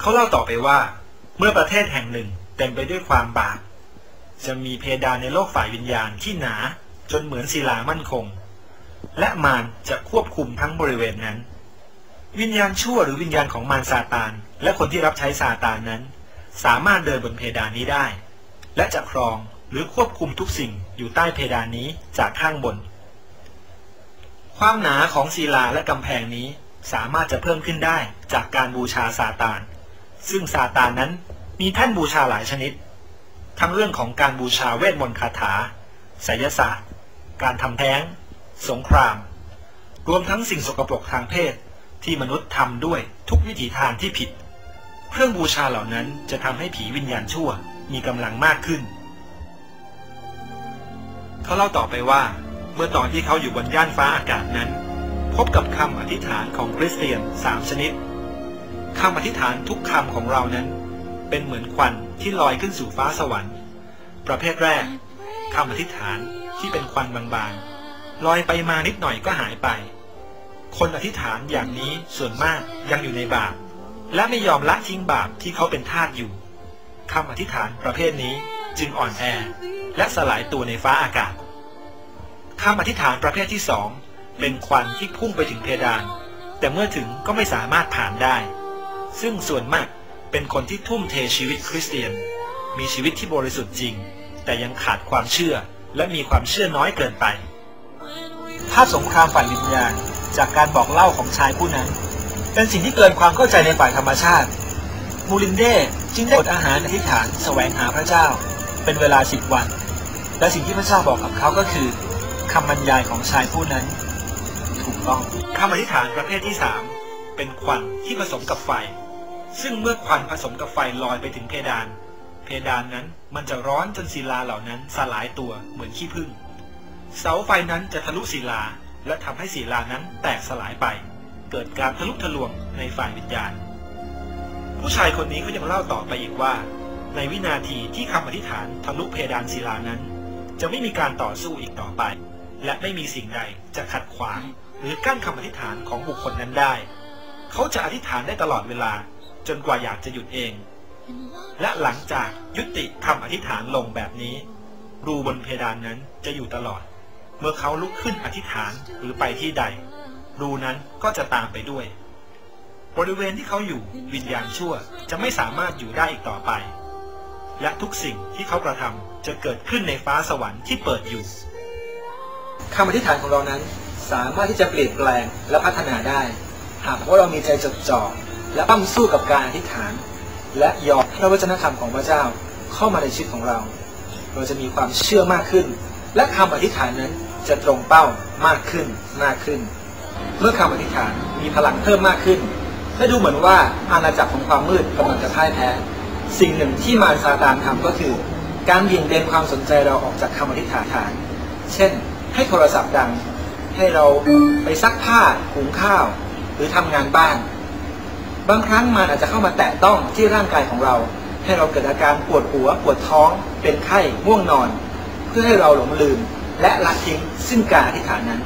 เขาเล่าต่อไปว่า เมื่อประเทศแห่งหนึ่งเต็มไปด้วยความบาปจะมีเพดานในโลกฝ่ายวิญญาณที่หนาจนเหมือนศิลามั่นคง และมารจะควบคุมทั้งบริเวณนั้น วิญญาณชั่วหรือวิญญาณของมารซาตาน และคนที่รับใช้ซาตานนั้น สามารถเดินบนเพดานนี้ได้ และจะครองหรือควบคุมทุกสิ่งอยู่ใต้เพดานนี้จากข้างบน ความหนาของศิลาและกำแพงนี้สามารถจะเพิ่มขึ้นได้จากการบูชาซาตาน ซึ่งซาตานนั้นมีแท่นบูชาหลายชนิด ทั้งเรื่องของการบูชาเวทมนต์คาถาไสยศาสตร์ การทำแท้ง สงคราม รวมทั้งสิ่งสกปรกทางเพศที่มนุษย์ทำด้วยทุกวิถีทางที่ผิด เครื่องบูชาเหล่านั้นจะทำให้ผีวิญญาณชั่วมีกำลังมากขึ้น เขาเล่าต่อไปว่าเมื่อตอนที่เขาอยู่บนย่านฟ้าอากาศนั้น พบกับคำอธิษฐานของคริสเตียนสามชนิด คำอธิษฐานทุกคำของเรานั้น เป็นเหมือนควันที่ลอยขึ้นสู่ฟ้าสวรรค์ ประเภทแรกคำอธิษฐานที่เป็นควันบางๆ ลอยไปมานิดหน่อยก็หายไป คนอธิษฐานอย่างนี้ส่วนมากยังอยู่ในบาป และไม่ยอมละทิ้งบาปที่เขาเป็นทาสอยู่คำอธิษฐานประเภทนี้จึงอ่อนแอ และสลายตัวในฟ้าอากาศคำอธิษฐานประเภทที่สองเป็นควันที่พุ่งไปถึงเพดาน แต่เมื่อถึงก็ไม่สามารถผ่านได้ ซึ่งส่วนมากเป็นคนที่ทุ่มเทชีวิตคริสเตียน มีชีวิตที่บริสุทธิ์จริง แต่ยังขาดความเชื่อและมีความเชื่อน้อยเกินไป ภาพสงครามฝ่ายวิญญาณจากการบอกเล่าของชายผู้นั้น เป็นสิ่งที่เกินความเข้าใจในฝ่ายธรรมชาติ มูลินเดจึงได้อดอาหารอธิษฐานแสวงหาพระเจ้า เป็นเวลาสิบวัน และสิ่งที่พระเจ้าบอกกับเขาก็คือคำบรรยายของชายผู้นั้น ถูกต้องคำอธิษฐานประเภทที่สามเป็นควันที่ผสมกับไฟ ซึ่งเมื่อควันผสมกับไฟลอยไปถึงเพดาน เพดานนั้นมันจะร้อนจนศิลาเหล่านั้นสลายตัวเหมือนขี้ผึ้งเสาไฟนั้นจะทะลุศิลาและทำให้ศิลานั้นแตกสลายไป เกิดการทะลุทะลวงในฝ่ายวิญญาณ ผู้ชายคนนี้ก็ยังเล่าต่อไปอีกว่า ในวินาทีที่คำอธิษฐานทะลุเพดานศิลานั้น จะไม่มีการต่อสู้อีกต่อไป และไม่มีสิ่งใดจะขัดขวาง หรือกั้นคำอธิษฐานของบุคคลนั้นได้ เขาจะอธิษฐานได้ตลอดเวลา จนกว่าอยากจะหยุดเอง และหลังจากยุติคำอธิษฐานลงแบบนี้ รูบนเพดานนั้นจะอยู่ตลอด เมื่อเขาลุกขึ้นอธิษฐานหรือไปที่ใด รูนั้นก็จะตามไปด้วย บริเวณที่เขาอยู่วิญญาณชั่วจะไม่สามารถอยู่ได้อีกต่อไป และทุกสิ่งที่เขากระทำจะเกิดขึ้นในฟ้าสวรรค์ที่เปิดอยู่คำอธิษฐานของเรานั้นสามารถที่จะเปลี่ยนแปลงและพัฒนาได้ หากว่าเรามีใจจดจ่อ และปั้มสู้กับการอธิษฐาน และยอมพระวจนะธรรมของพระเจ้าเข้ามาในชีวิตของเรา เราจะมีความเชื่อมากขึ้น และคำอธิษฐานนั้นจะตรงเป้ามากขึ้นมากขึ้น เมื่อคำอธิษฐานมีพลังเพิ่มมากขึ้นและดูเหมือนว่าอาณาจักรของความมืดกำลังจะพ่ายแพ้สิ่งหนึ่งที่มารซาตานทำก็คือ การเบี่ยงเบนความสนใจเราออกจากคำอธิษฐานเช่น ให้โทรศัพท์ดัง ให้เราไปซักผ้าหุงข้าว หรือทำงานบ้าน บางครั้งมันอาจจะเข้ามาแตะต้องที่ร่างกายของเรา ให้เราเกิดอาการปวดหัว ปวดท้อง เป็นไข้ง่วงนอน เพื่อให้เราหลงลืม และละทิ้งซึ่งการอธิษฐานนั้น